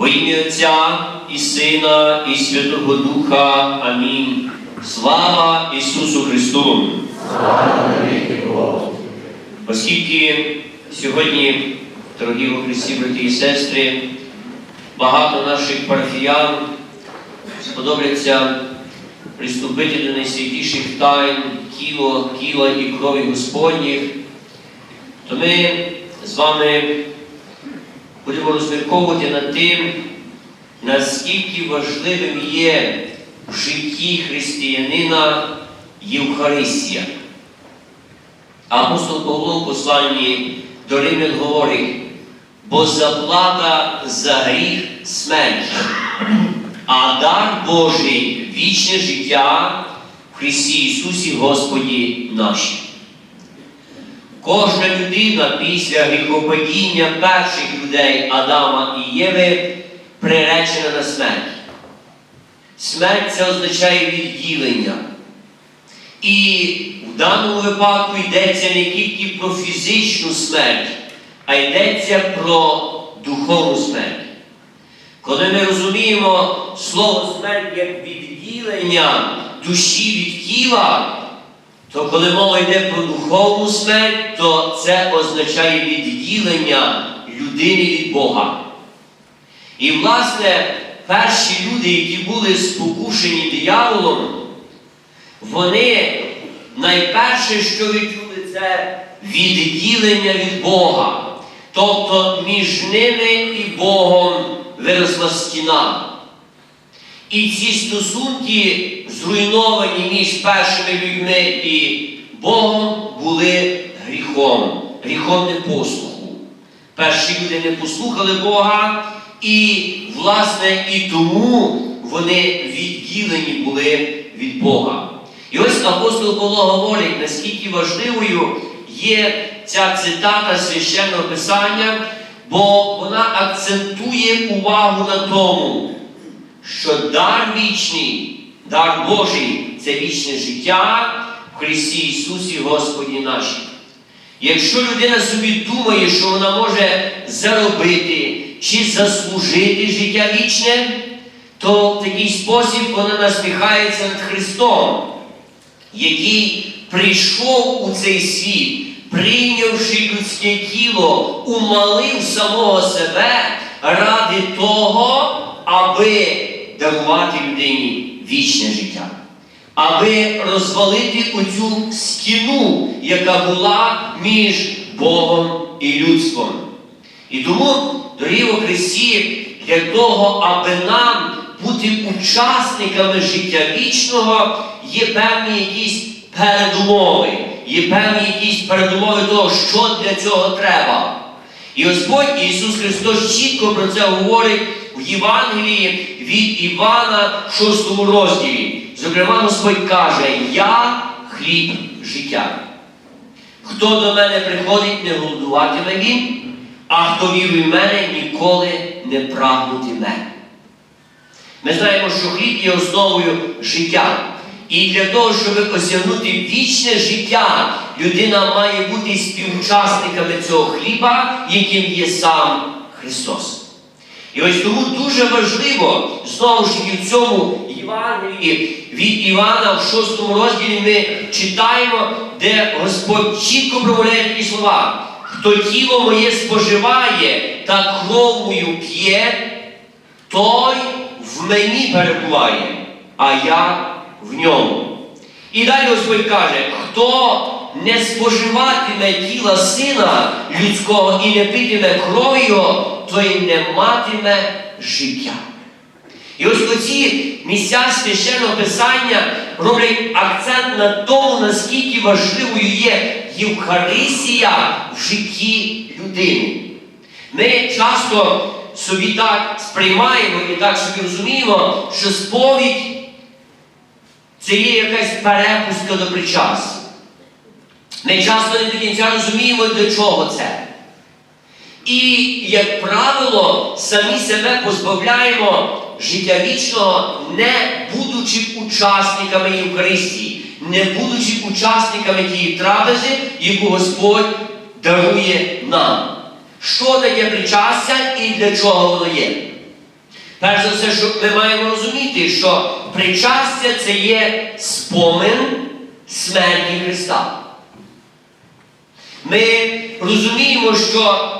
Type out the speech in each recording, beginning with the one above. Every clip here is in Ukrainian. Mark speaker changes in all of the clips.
Speaker 1: Во ім'я Отця і Сина, і Святого Духа. Амінь. Слава Ісусу Христу! Оскільки сьогодні, дорогі у Христі, брати і сестри, багато наших парафіян сподобляться приступити до найсвятіших тайн тіла, тіла і крові Господніх, то ми з вами будемо розмірковувати над тим, наскільки важливим є в житті християнина Євхаристія. Апостол Павло в посланні до Римлян говорить, бо заплата за гріх смерть, а дар Божий вічне життя в Христі Ісусі Господі наші. Кожна людина після гріхопадіння перших людей Адама і Єви приречена на смерть. Смерть це означає відділення. І в даному випадку йдеться не тільки про фізичну смерть, а йдеться про духовну смерть. Коли ми розуміємо слово смерть як відділення душі від тіла, то коли мова йде про духовну смерть, то це означає відділення людини від Бога. І, власне, перші люди, які були спокушені дияволом, вони найперше, що відчули, це відділення від Бога. Тобто між ними і Богом виросла стіна. І ці стосунки, зруйновані між першими людьми і Богом, були гріхом, гріхом непослуху. Перші люди не послухали Бога, і, власне, і тому вони відділені були від Бога. І ось апостол Павло говорить, наскільки важливою є ця цитата священного Писання, бо вона акцентує увагу на тому, що дар вічний, дар Божий це вічне життя в Христі Ісусі Господі нашій. Якщо людина собі думає, що вона може заробити чи заслужити життя вічне, то в такий спосіб вона насміхається над Христом, який прийшов у цей світ, прийнявши людське тіло, умалив самого себе ради того, аби дарувати людині вічне життя, аби розвалити оцю стіну, яка була між Богом і людством. І тому, дорогі у Христі, для того, аби нам бути учасниками життя вічного, є певні якісь передумови, є певні якісь передумови того, що для цього треба. І Господь Ісус Христос чітко про це говорить в Євангелії від Івана в 6 розділі. Зокрема, Господь каже, Я хліб життя. Хто до мене приходить, не голодуватиме він, а хто вірує в мене, ніколи не прагнутиме. Ми знаємо, що хліб є основою життя. І для того, щоб осягнути вічне життя, людина має бути співучасниками цього хліба, яким є сам Христос. І ось тому дуже важливо, знову ж таки, в цьому Євангелії від Івана в 6 розділі ми читаємо, де Господь чітко промовляє такі слова. Хто тіло моє споживає та кров мою п'є, той в мені перебуває, а я в ньому. І далі Господь каже, хто не споживатиме тіла сина людського і не питиме крові його, той не матиме життя. І ось оці місця священного писання роблять акцент на тому, наскільки важливою є Євхаристія в житті людини. Ми часто собі так сприймаємо і так собі розуміємо, що сповідь це є якась перепустка до причастя. Ми часто не до кінця розуміємо, для чого це. І, як правило, самі себе позбавляємо життя вічного, не будучи учасниками Євхаристії, не будучи учасниками тієї трапези, яку Господь дарує нам. Що таке причастя і для чого воно є? Перш за все, що ми маємо розуміти, що причастя це є спомин смерті Христа. Ми розуміємо, що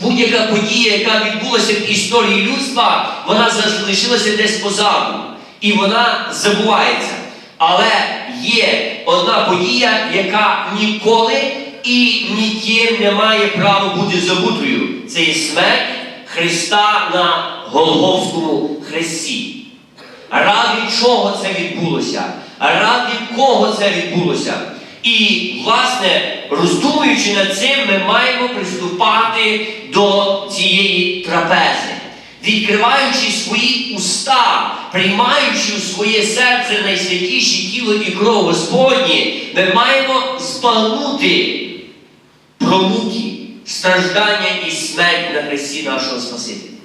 Speaker 1: будь-яка подія, яка відбулася в історії людства, вона залишилася десь позаду. І вона забувається. Але є одна подія, яка ніколи і ніким не має права бути забутою. Це є смерть Христа на Голгофському хресті. Ради чого це відбулося? Ради кого це відбулося? І, власне, роздумуючи над цим, ми маємо приступати до цієї трапези. Відкриваючи свої уста, приймаючи у своє серце найсвятіше тіло і кров Господні, ми маємо збагнути про муки, страждання і смерть на хресті нашого Спасителя.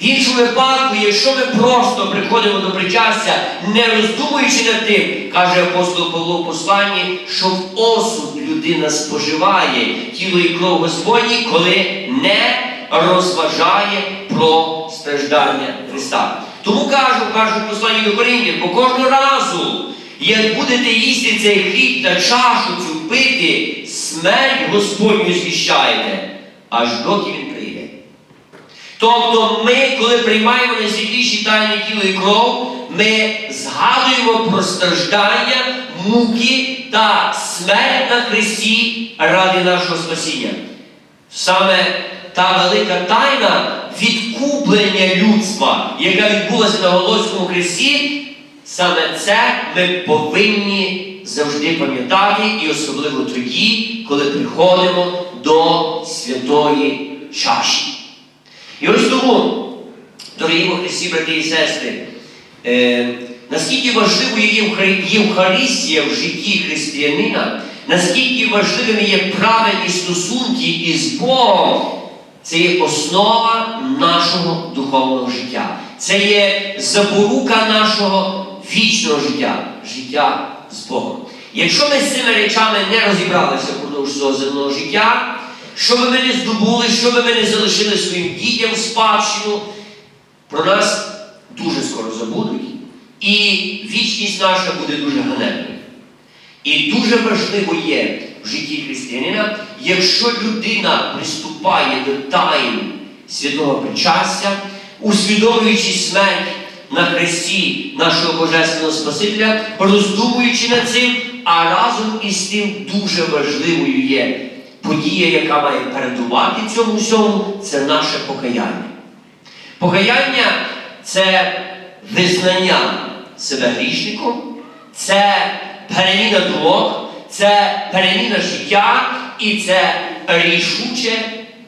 Speaker 1: В іншому випадку, якщо ми просто приходимо до причастя, не роздумуючи над тим, каже апостол Павло в посланні, що в осуд людина споживає тіло і кров Господні, коли не розважає про страждання Христа. Тому кажу, кажу в посланні до Коринтів, бо кожного разу, як будете їсти цей хліб та чашу цю пити, смерть Господню звіщаєте, аж доки він. Тобто ми, коли приймаємо найсвятіші тайні тіло і кров, ми згадуємо про страждання, муки та смерть на Христі ради нашого спасіння. Саме та велика тайна відкуплення людства, яка відбулася на Голгофському хресті, саме це ми повинні завжди пам'ятати, і особливо тоді, коли приходимо до святої чаші. І ось тому, дорогі Христі, брати і сестри, е, наскільки важливою є Євхаристія в житті християнина, наскільки важливими є правильні стосунки із Богом, це є основа нашого духовного життя. Це є запорука нашого вічного життя, життя з Богом. Якщо ми з цими речами не розібралися впродовж свого земного життя, що би ми здобули, що би ми залишили своїм дітям в спадщину, про нас дуже скоро забудуть, і вічність наша буде дуже ганебною. І дуже важливо є в житті християнина, якщо людина приступає до таїн святого причастя, усвідомлюючи смерть на хресті нашого Божественного Спасителя, роздумуючи над цим, а разом із тим дуже важливою є подія, яка має передувати цьому всьому, це наше покаяння. Покаяння це визнання себе грішником, це переміна думок, це переміна життя і це рішуче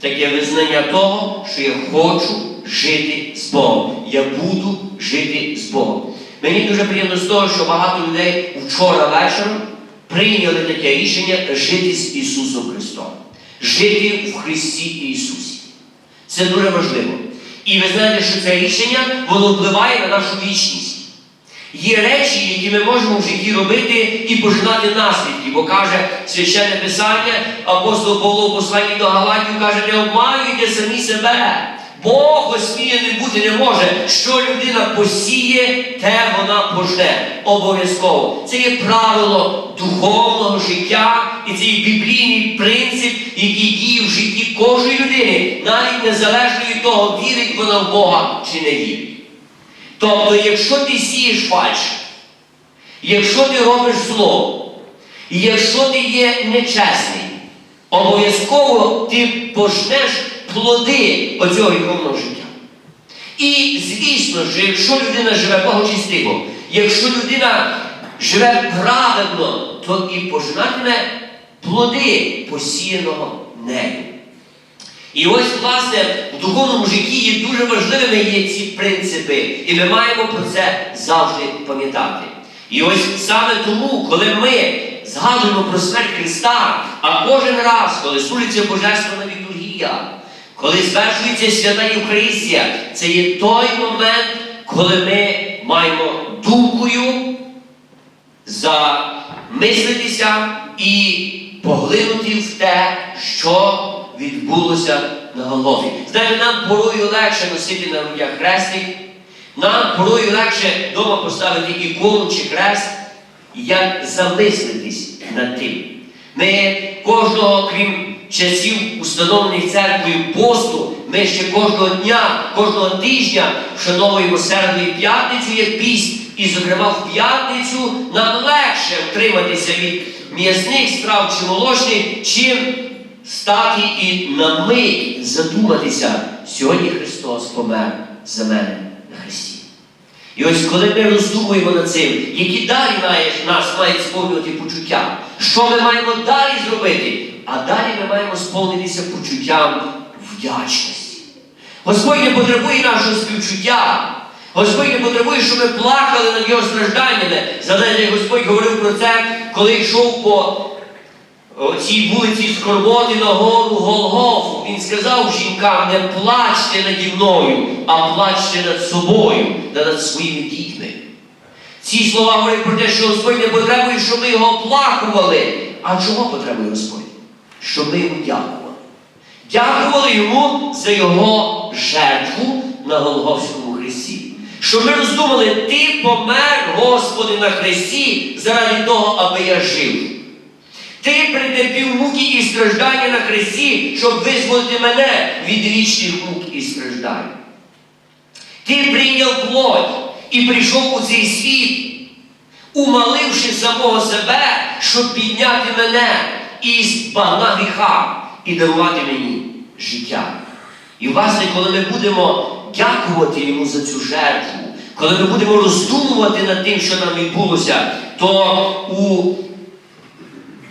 Speaker 1: таке визнання того, що я хочу жити з Богом. Я буду жити з Богом. Мені дуже приємно з того, що багато людей вчора вечором прийняли таке рішення жити з Ісусом Христом, жити в Христі Ісусі. Це дуже важливо. І ви знаєте, що це рішення воно впливає на нашу вічність. Є речі, які ми можемо в житті робити і пожинати наслідки, бо каже священне Писання, апостол Павло посланні до Галатів каже, не обманюйте самі себе. Бог осміяний бути не може. Що людина посіє, те вона пожне. Обов'язково. Це є правило духовного життя, і це є біблійний принцип, який діє в житті кожної людини, навіть незалежно від того, вірить вона в Бога чи не вірить. Тобто, якщо ти сієш фальш, якщо ти робиш зло, якщо ти є нечесний, обов'язково ти пожнеш плоди оцього гріховного життя. І звісно ж, якщо людина живе благочестиво, якщо людина живе праведно, то і пожинатиме плоди посіяного нею. І ось, власне, в духовному житті є дуже важливими є ці принципи, і ми маємо про це завжди пам'ятати. І ось саме тому, коли ми згадуємо про смерть Христа, а кожен раз, коли служиться Божественна літургія, коли звершується свята Євхаристія, це є той момент, коли ми маємо думкою замислитися і поглинути в те, що відбулося на Голгофі. Знаєте, нам порою легше носити на грудях хрестик, нам порою легше вдома поставити ікону чи хрест, як замислитись над тим. Ми кожного, крім часів, установлених церквою посту, ми ще кожного дня, кожного тижня вшановуємо середу і п'ятницю як піст. І, зокрема, в п'ятницю нам легше втриматися від м'ясних страв чи молочних, чим стати і на мить задуматися, сьогодні Христос помер за мене на Христі. І ось коли ми роздумуємо над цим, які далі нас мають сповнювати почуття, що ми маємо далі зробити, а далі ми маємо сповнитися почуттям вдячності. Господь не потребує нашого співчуття. Господь не потребує, щоб ми плакали над його стражданнями. Згадайте, Господь говорив про це, коли йшов по цій вулиці Скорботи на гору Голгофу. Він сказав жінкам, не плачте наді мною, а плачте над собою та над своїми дітьми. Ці слова говорять про те, що Господь не потребує, щоб ми його оплакували. А чого потребує Господь? Щоб ми йому дякували. Дякували йому за його жертву на Голгофському Христі. Щоб ми роздумали, ти помер, Господи, на Христі заради того, аби я жив. Ти претерпів муки і страждання на Христі, щоб визволити мене від вічних мук і страждань. Ти прийняв плоть і прийшов у цей світ, умаливши самого себе, щоб підняти мене із багна гріха і дарувати мені життя. І, власне, коли ми будемо дякувати йому за цю жертву, коли ми будемо роздумувати над тим, що нам відбулося, то у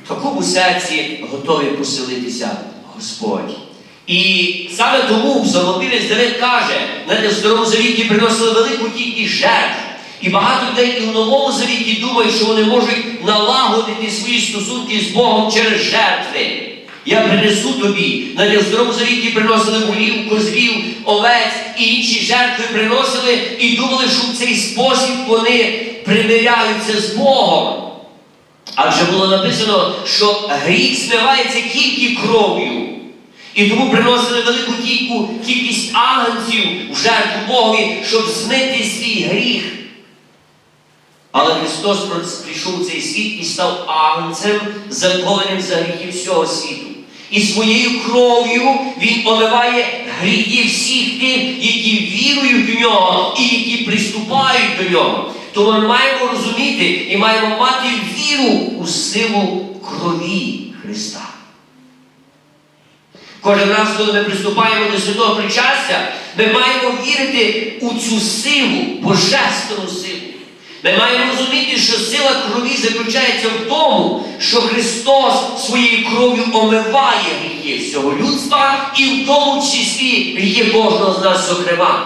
Speaker 1: такому серці готовий поселитися Господь. І саме тому Псалмопівець Давид каже, в Старому Завіті приносили велику кількість жертв. І багато людей і в Новому Завіті думають, що вони можуть налагодити свої стосунки з Богом через жертви. Я принесу тобі. В Старому Завіті приносили волів, козлів, овець і інші жертви приносили і думали, що в цей спосіб вони примиряються з Богом. Адже було написано, що гріх змивається тільки кров'ю. І тому приносили велику кільку, кількість агнців в жертву Богові, щоб змити свій гріх. Але Христос прийшов у цей світ і став агнцем, закованим за гріхи всього світу. І своєю кров'ю Він омиває гріхи всіх тих, які вірують в нього і які приступають до нього. Тому ми маємо розуміти і маємо мати віру у силу крові Христа. Кожен раз, коли ми приступаємо до святого причастя, ми маємо вірити у цю силу, божественну силу. Ми маємо розуміти, що сила крові заключається в тому, що Христос своєю кров'ю омиває гріхи всього людства і в тому числі гріхи кожного з нас, зокрема.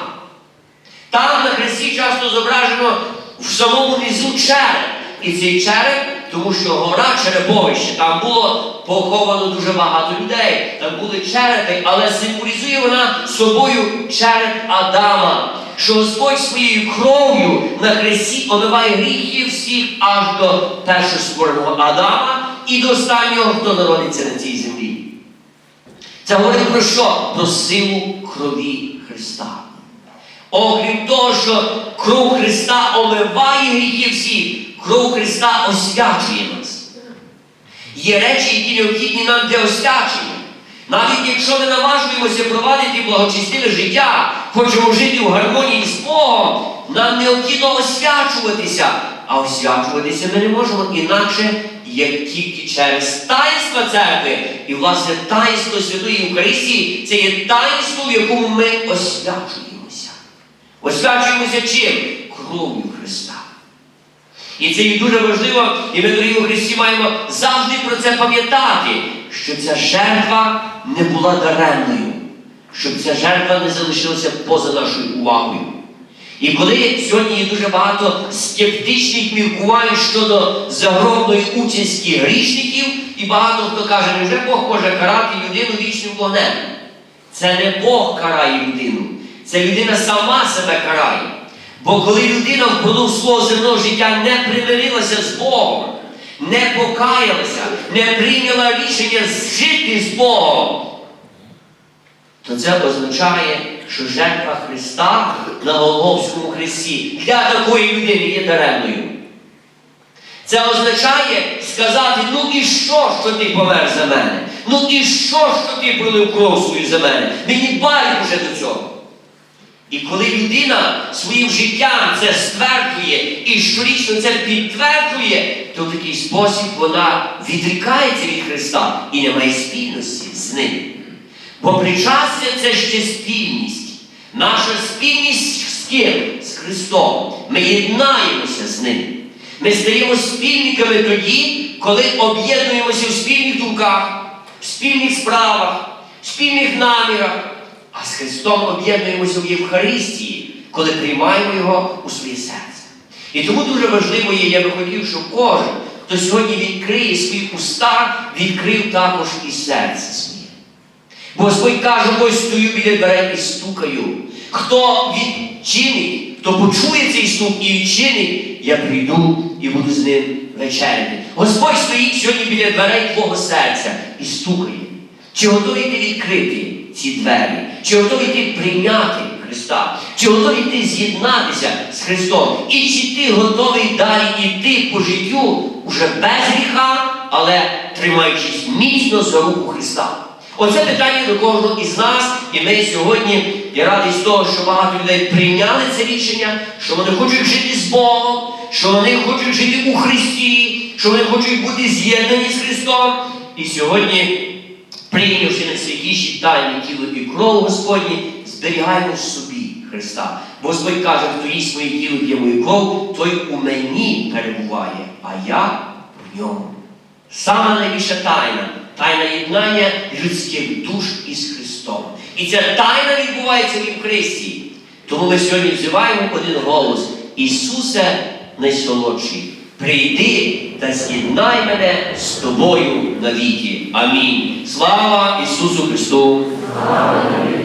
Speaker 1: Там на хресті часто зображено в самому низу череп. І цей череп, тому що гора череповище, там було поховано дуже багато людей, там були черепи, але символізує вона собою череп Адама, що Господь своєю кров'ю на хресті омиває гріхи всіх аж до першого створеного Адама і до останнього, хто народиться на цій землі. Це говорить про що? Про силу крові Христа. Окрім того, що кров Христа омиває гріхи всі, кров Христа освячує нас. Є речі, які необхідні нам для освячення. Навіть якщо ми наважуємося провадити благочестиве життя, хочемо жити в гармонії з Богом, нам необхідно освячуватися. А освячуватися ми не можемо інакше, як тільки через таїнство церкви. І, власне, таїнство Святої Євхаристії це є таїнство, в якому ми освячуємося. Освячуємося чим? Кров'ю Христа. І це є дуже важливо, і ми, дорогі Христі, маємо завжди про це пам'ятати, що ця жертва не була даремною, щоб ця жертва не залишилася поза нашою увагою. І коли сьогодні є дуже багато скептичних міркувань щодо загробної участі грішників, і багато хто каже, невже Бог може карати людину вічним вогнем? Це не Бог карає людину, це людина сама себе карає. Бо коли людина впродовж свого земного життя не примирилася з Богом, не покаялася, не прийняла рішення жити з Богом, то це означає, що жертва Христа на Голгофському хресті для такої людини є даремною. Це означає сказати, ну і що, що ти помер за мене? Ну і що, що ти пролив кров свою за мене? Мені байдуже до цього. І коли людина своїм життям це стверджує і щорічно це підтверджує, то в такий спосіб вона відрікається від Христа і не має спільності з ним. Бо причастя це ще спільність. Наша спільність з ким? З Христом. Ми єднаємося з Ним. Ми стаємо спільниками тоді, коли об'єднуємося в спільних думках, в спільних справах, в спільних намірах, з Христом об'єднуємося в Євхаристії, коли приймаємо Його у своє серце. І тому дуже важливо є, я би хотів, щоб кожен, хто сьогодні відкриє свої уста, відкрив також і серце своє. Бо Господь каже, ось стою біля дверей і стукаю. Хто відчинить, хто почує цей стук і відчинить, я прийду і буду з ним вечеряти. Господь стоїть сьогодні біля дверей твого серця і стукає. Чи готовий ти відкрити ці двері? Чи готовий ти прийняти Христа? Чи готовий ти з'єднатися з Христом? І чи ти готовий далі йти по життю уже без гріха, але тримаючись міцно за руку Христа? Оце питання до кожного із нас, і ми сьогодні я радий з того, що багато людей прийняли це рішення, що вони хочуть жити з Богом, що вони хочуть жити у Христі, що вони хочуть бути з'єднані з Христом. І сьогодні, прийнявши найсвятіші тайни тіло і кров Господні, зберігаємо в собі Христа. Бо Господь каже, хто їсть моє тіло, п'є мою кров, той у мені перебуває, а я в ньому. Саме найбільша тайна тайна єднання людських душ із Христом. І ця тайна відбувається в Христі. Тому ми сьогодні взиваємо один голос. Ісусе найсолодший, прийди та з'єднай мене з тобою навіки. Амінь. Слава Ісусу Христу!
Speaker 2: Слава